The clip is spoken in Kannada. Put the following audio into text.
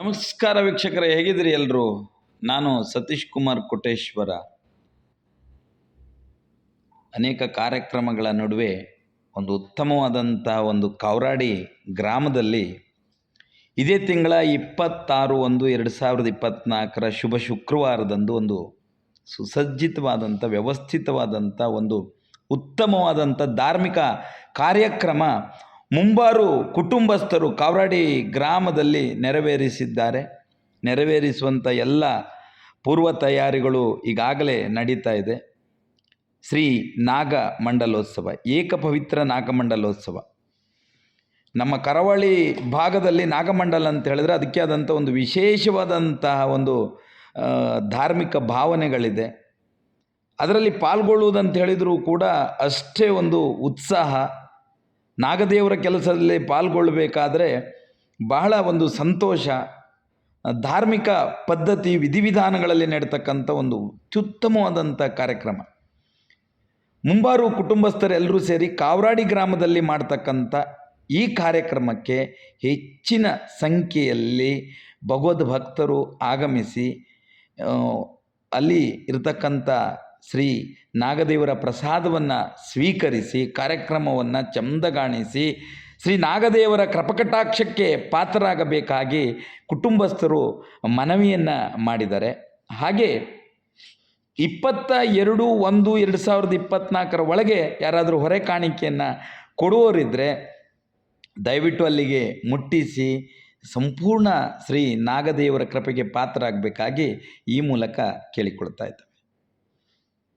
ನಮಸ್ಕಾರ ವೀಕ್ಷಕರೇ, ಹೇಗಿದ್ದೀರಿ ಎಲ್ಲರೂ ನಾನು ಸತೀಶ್ ಕುಮಾರ್ ಕೋಟೇಶ್ವರ ಅನೇಕ ಕಾರ್ಯಕ್ರಮಗಳ ನಡುವೆ ಒಂದು ಉತ್ತಮವಾದಂಥ ಒಂದು ಕೌರಾಡಿ ಗ್ರಾಮದಲ್ಲಿ ಇದೇ ತಿಂಗಳ ಇಪ್ಪತ್ತಾರು ಒಂದು ಎರಡು ಸಾವಿರದ ಇಪ್ಪತ್ತ್ನಾಲ್ಕರ ಶುಭ ಶುಕ್ರವಾರದಂದು ಒಂದು ಸುಸಜ್ಜಿತವಾದಂಥ, ವ್ಯವಸ್ಥಿತವಾದಂಥ ಒಂದು ಉತ್ತಮವಾದಂಥ ಧಾರ್ಮಿಕ ಕಾರ್ಯಕ್ರಮ ಮುಂಬಾರು ಕುಟುಂಬಸ್ಥರು ಕಾವ್ರಾಡಿ ಗ್ರಾಮದಲ್ಲಿ ನೆರವೇರಿಸಿದ್ದಾರೆ. ನೆರವೇರಿಸುವಂಥ ಎಲ್ಲ ಪೂರ್ವ ತಯಾರಿಗಳು ಈಗಾಗಲೇ ನಡೀತಾ ಇದೆ. ಶ್ರೀ ನಾಗಮಂಡಲೋತ್ಸವ, ಏಕಪವಿತ್ರ ನಾಗಮಂಡಲೋತ್ಸವ. ನಮ್ಮ ಕರಾವಳಿ ಭಾಗದಲ್ಲಿ ನಾಗಮಂಡಲ ಅಂತ ಹೇಳಿದ್ರೆ ಅದಕ್ಕೆ ಆದಂಥ ಒಂದು ವಿಶೇಷವಾದಂತಹ ಒಂದು ಧಾರ್ಮಿಕ ಭಾವನೆಗಳಿದೆ. ಅದರಲ್ಲಿ ಪಾಲ್ಗೊಳ್ಳುವುದಂತ ಹೇಳಿದರೂ ಕೂಡ ಅಷ್ಟೇ ಒಂದು ಉತ್ಸಾಹ ನಾಗದೇವರ ಕೆಲಸದಲ್ಲಿ ಪಾಲ್ಗೊಳ್ಳಬೇಕಾದ್ರೆ ಬಹಳ ಒಂದು ಸಂತೋಷ, ಧಾರ್ಮಿಕ ಪದ್ಧತಿ, ವಿಧಿವಿಧಾನಗಳಲ್ಲಿ ನಡೀತಕ್ಕಂಥ ಒಂದು ಅತ್ಯುತ್ತಮವಾದಂಥ ಕಾರ್ಯಕ್ರಮ. ಮುಂಬಾರು ಕುಟುಂಬಸ್ಥರೆಲ್ಲರೂ ಸೇರಿ ಕಾವ್ರಾಡಿ ಗ್ರಾಮದಲ್ಲಿ ಮಾಡ್ತಕ್ಕಂಥ ಈ ಕಾರ್ಯಕ್ರಮಕ್ಕೆ ಹೆಚ್ಚಿನ ಸಂಖ್ಯೆಯಲ್ಲಿ ಭಗವದ್ ಭಕ್ತರು ಆಗಮಿಸಿ ಅಲ್ಲಿ ಇರತಕ್ಕಂಥ ಶ್ರೀ ನಾಗದೇವರ ಪ್ರಸಾದವನ್ನು ಸ್ವೀಕರಿಸಿ, ಕಾರ್ಯಕ್ರಮವನ್ನು ಚಂದಗಾಣಿಸಿ, ಶ್ರೀ ನಾಗದೇವರ ಕೃಪಕಟಾಕ್ಷಕ್ಕೆ ಪಾತ್ರರಾಗಬೇಕಾಗಿ ಕುಟುಂಬಸ್ಥರು ಮನವಿಯನ್ನು ಮಾಡಿದ್ದಾರೆ ಹಾಗೆ ಇಪ್ಪತ್ತ ಎರಡು ಒಂದು ಎರಡು ಸಾವಿರದ ಇಪ್ಪತ್ತ್ನಾಲ್ಕರ ಒಳಗೆ ಯಾರಾದರೂ ಹೊರೆ ಕಾಣಿಕೆಯನ್ನು ಕೊಡುವವರಿದ್ದರೆ ದಯವಿಟ್ಟು ಅಲ್ಲಿಗೆ ಮುಟ್ಟಿಸಿ, ಸಂಪೂರ್ಣ ಶ್ರೀ ನಾಗದೇವರ ಕೃಪೆಗೆ ಪಾತ್ರರಾಗಬೇಕಾಗಿ ಈ ಮೂಲಕ ಕೇಳಿಕೊಳ್ತಾ ಇದ್ದೆ.